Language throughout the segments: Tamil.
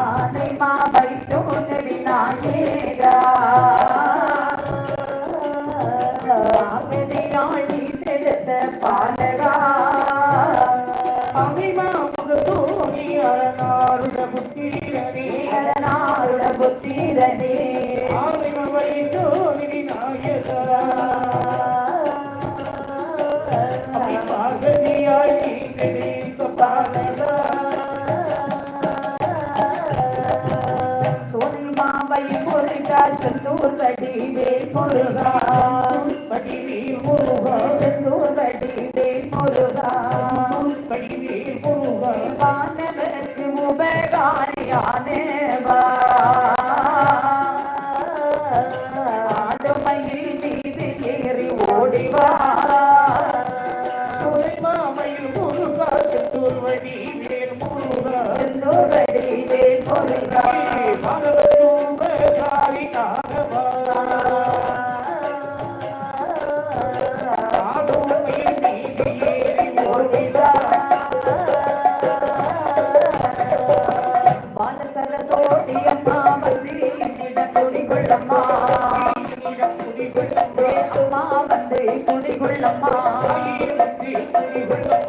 ஆனை மாவை தோண விநாயகா ஆவினையாழி தெழுந்த பாலகா அமிமா முகத்தோணி அரணாருக புத்தீரனே நாருட புத்தீரனே. வேல் முருகா படிவீர்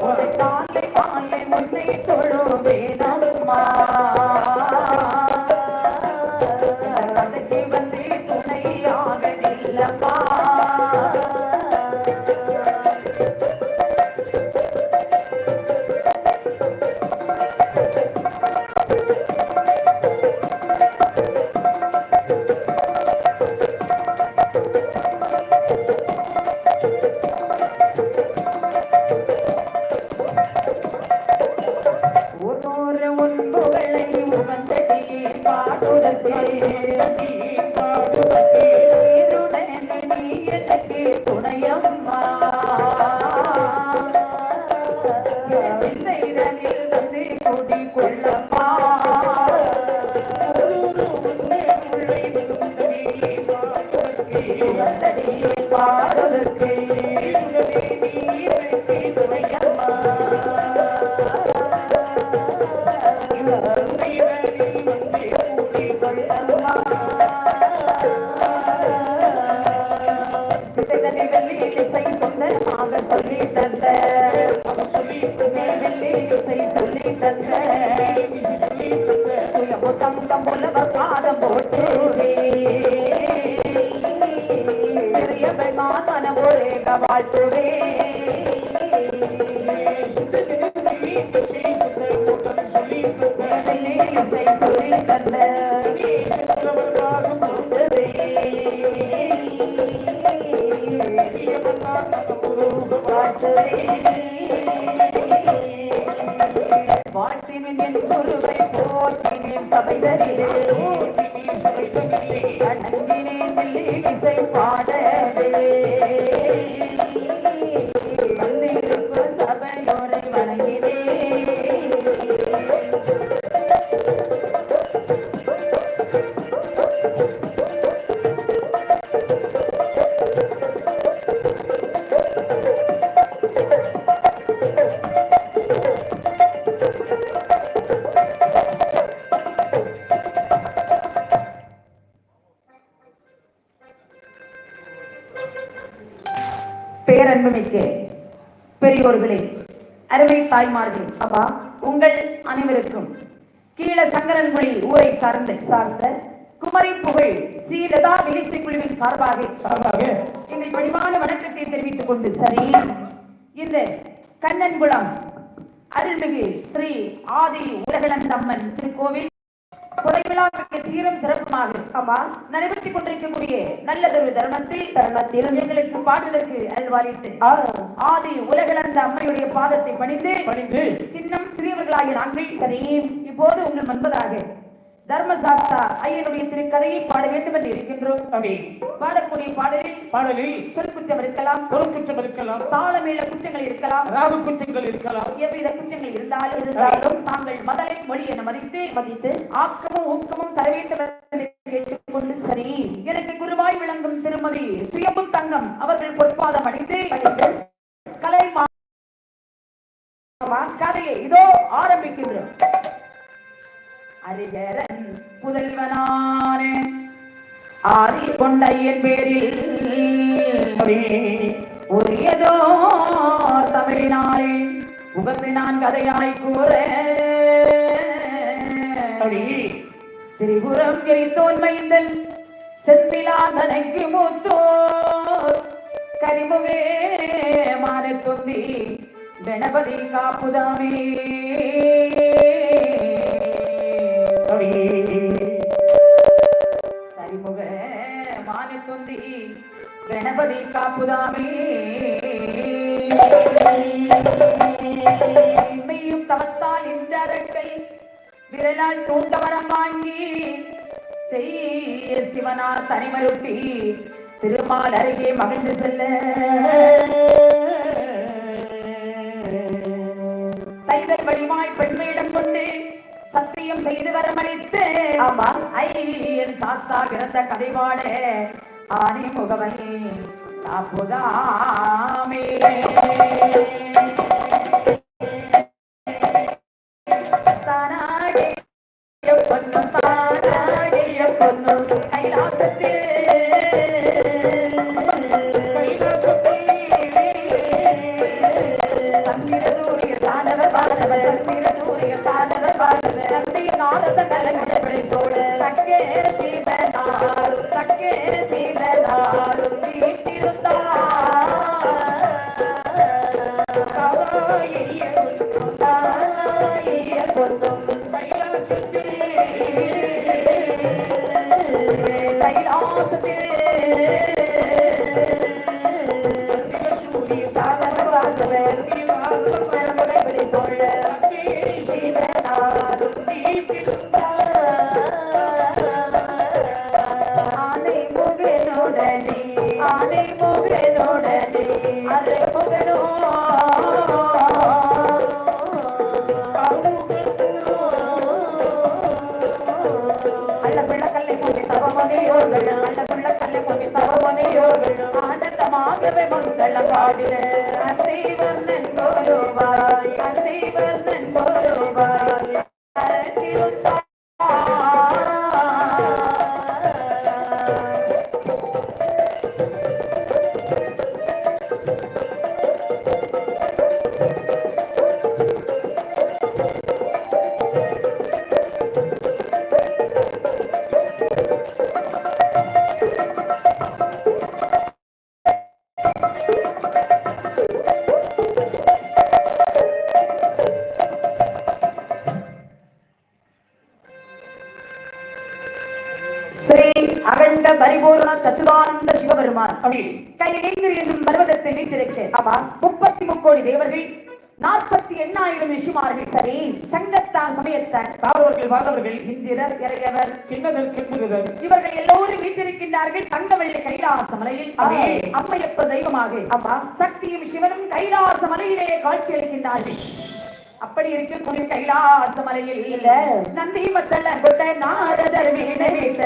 ஒரு காலை முன்னை பேரன்புமிக்க பெரியோர்களே அருமை தாய்மார்களே அப்பா உங்கள் அனைவருக்கும் கீழ சங்கரன்குடி ஊரை சார்ந்த சார்ந்த குமரி புகழ் சீரதா விலிசை குழுவின் சார்பாக சார்பாக எங்கள் பணிவான வணக்கத்தை தெரிவித்துக் கொண்டு சரி இந்த கண்ணன்குளம் அருள்மிகு ஸ்ரீ ஆதி உலகளந்தம்மன் திருக்கோவில் கொடைவிழா மிக்க சீரும் சிறப்புமாக ஆமா நடைபெற்றுக் கொண்டிருக்கக்கூடிய நல்லதொரு தருணத்தில் தருணத்தில் எங்களுக்கு பாடுவதற்கு அல்வாரித்து ஆதி உலகளந்த அம்மையுடைய பாதத்தை பணிந்து பணிந்து சின்னம் சிறியவர்களாகிய நாங்கள் சரி. இப்போது உங்கள் முன்பதாக தர்மசாஸ்தா ஐயனுடைய திருக்கதையை பாட வேண்டும் என்று இருக்கின்றோம். பாடக்கூடிய பாடலில் பாடலில் சொல் குற்றம் இருக்கலாம் பொருட்குற்றம் இருக்கலாம் தாளமேள குற்றங்கள் இருக்கலாம் ராகு குற்றங்கள் இருக்கலாம். எவ்வித குற்றங்கள் இருந்தாலும் இருந்தாலும் தாங்கள் மதலை மொழி என மதித்து மதித்து ஆக்கமும் ஊக்கமும் தர வேண்டும் கேட்டுக்கொண்டு சரி. எனக்கு குருவாய் விளங்கும் திருமதி சுயம்பு தங்கம் அவர்கள் பொற்பாதம் அணிந்து கலை கதையை இதோ ஆரம்பிக்கின்றோம். அரிகரன் புதல்வனானே. ஆதி கொண்டையன் பேரில் உரியதோ தமிழினாலே. உகந்து நான் கதையாய் கூற. திரிபுரம் எரித்தோன் மைந்தன் செந்திலாதனைக்கு மூத்தோர். கரிமுகே மானத்துந்தி கணபதி காப்புதாமே. மானத்துந்தி கணபதி காப்புதாமே. மெய்யும் தவத்தால் இந்த அரக்கை விரலால் தூண்ட வரம் வாங்கி செய்ய சிவனார் தனிமருட்டி திருமால் அருகே மகிழ்ந்து செல்ல. தைதல் வடிவாய் பெண்மையிடம் கொண்டு சத்தியம் செய்து வரமளித்து ஆமா ஐயன் சாஸ்தா பிறந்த கதைவாட ఆనిముగమని తప్పుదామే తనాగి పొన్ను తనాగి పొన్ను కైలాసత్తి முகனோடனே ஆனை முகனோடனே அரை முகனோ. அள்ள பிள்ளக்கல்லை மூடி தவமனையோர்கள் அள்ள பிள்ளக்கல்லை மூடி தவமனையோர்கள் ஆனந்தமாகவே மங்களம் பாடின அந்தேவர்ணன் என்னும் பர்வதத்தில் வீற்றிருக்க ஆமா முப்பத்தி முக்கோடி தேவர்கள் நாற்பத்தி எண்ணாயிரம் ரிஷிமார்கள் சரி சங்கத்தார் சமயத்தார் காவலர்கள் வாதவர்கள் இந்திரர் இறையவர் கிண்ணதல் கிண்புகிறர் இவர்கள் எல்லோரும் வீற்றிருக்கின்றார்கள் தங்கவள்ளி கைலாச மலையில். அம்மையப்ப தெய்வமாக அம்மா சக்தியும் சிவனும் கைலாச மலையிலே காட்சி அளிக்கின்றார்கள். அப்படி இருக்கக்கூடிய கைலாச மலையில் இல்ல. நந்தி மத்தள கொட்ட நாரதர் வீடு வீட்ட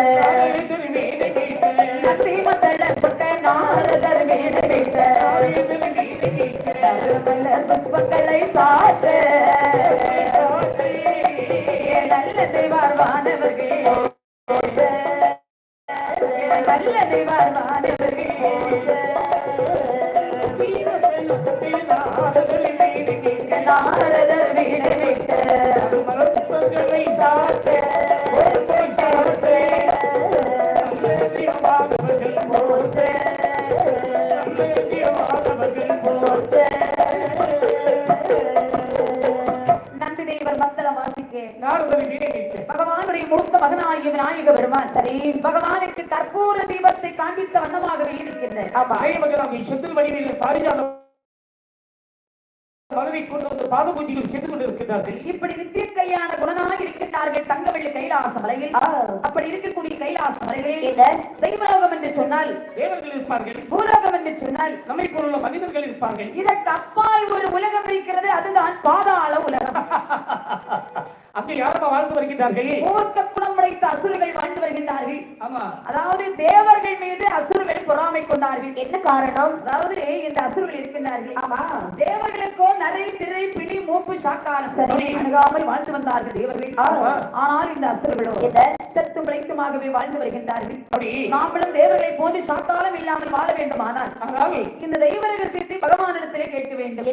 நாரதர் வீடு வீட்ட சாத்த சாத்த நந்தி தேவர் மத்தளம் வாசிக்க பகவானுடைய மூத்த மகனாகிய விநாயக பெருமான் சரி பகவானுக்கு கற்பூர தீபத்தை காண்பித்த வண்ணமாகவே இருக்கின்ற ஆமா. செந்தில் வடிவில் பாரிஜாத பதவி பாத பூஜையில் சேர்ந்து கொண்டு இருக்கின்றார்கள் இப்படி நித்திய கையான குணனாக இருக்கின்றார்கள் தங்கவெள்ளி கைலாச மலையில். அப்படி இருக்கக்கூடிய கைலாச மலையில் தெய்வலோகம் என்று சொன்னால் தேவர்கள் இருப்பார்கள். பூலோகம் என்று சொன்னால் நம்மை போലുള്ള மனிதர்கள் இருப்பார்கள். இதற்கு அப்பால் ஒரு உலகம் இருக்கிறது அதுதான் பாதாள உலகம். யாரமா வாழ்ந்து வருகின்றார்கள்? மூர்க்க குணம் படைத்த அசுரர்கள் வாழ்ந்து வருகின்றார்கள். ஆமா. அதாவது தேவர்கள் மீது அசுரர்கள் பொறாமை கொண்டார்கள். என்ன காரணம்? அதாவது இந்த அசுரர்கள் இருக்கின்றார்கள்? ஆமா. தேவர்களுக்கோ நரை திரை பிடி மூப்பு சரி. அணுகாமல் வாழ்ந்து வந்தார்கள் தேவர்கள். ஆனால் இந்த அசுரர்களோ? செத்து பிழைத்துமாகவே வாழ்ந்து வருகின்றார்கள். நாமளும் தேவர்களை போன்று சாக்காலம் இல்லாமல் வாழ வேண்டுமானால் இந்த தெய்வ ரகசியத்தை பகவானிடத்திலே கேட்க வேண்டும்.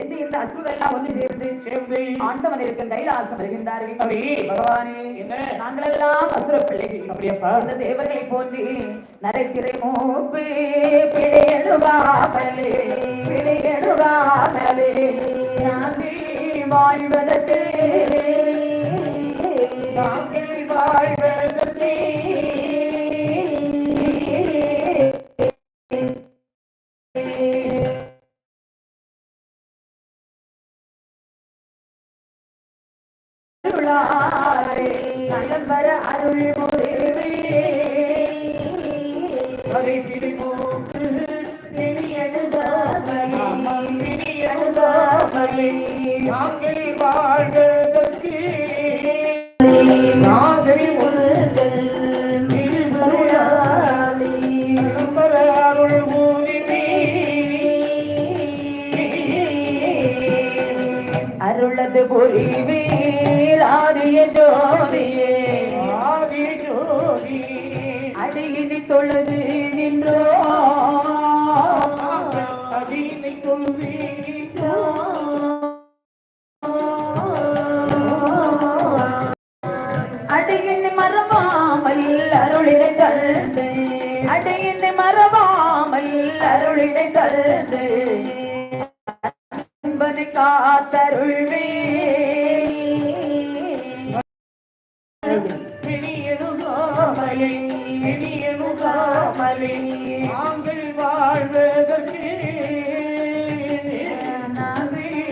என்று இந்த அசுரர்கள் எல்லாம் ஒன்று சேர்ந்து ஆண்டவன் இருக்கும் கைலாசம் வருகின்றார்கள் அப்படி பகவானே என்ன? நாங்களெல்லாம் அசுர பிள்ளைகள் அப்படியப்பா. இந்த தேவர்களை போன்று நரைத்திரை மூப்பு பிழையெழுகாமலே பிழையெழுகாமலே நாங்கள் வாழ்வதற்கு அதை திருமூக்கு நாங்கள் வாழ்வதற்கு நாகரி நம்பர அருள் ஊரினே அருளது ஆதிய ஜோதியே. தொழுது நின்றோ? அதீனை கொள்வி அடியினை மறவாமல் அருளினை தந்து. அடியினை மறவாமல் அருளினை அன்பனை காத்தருள்வே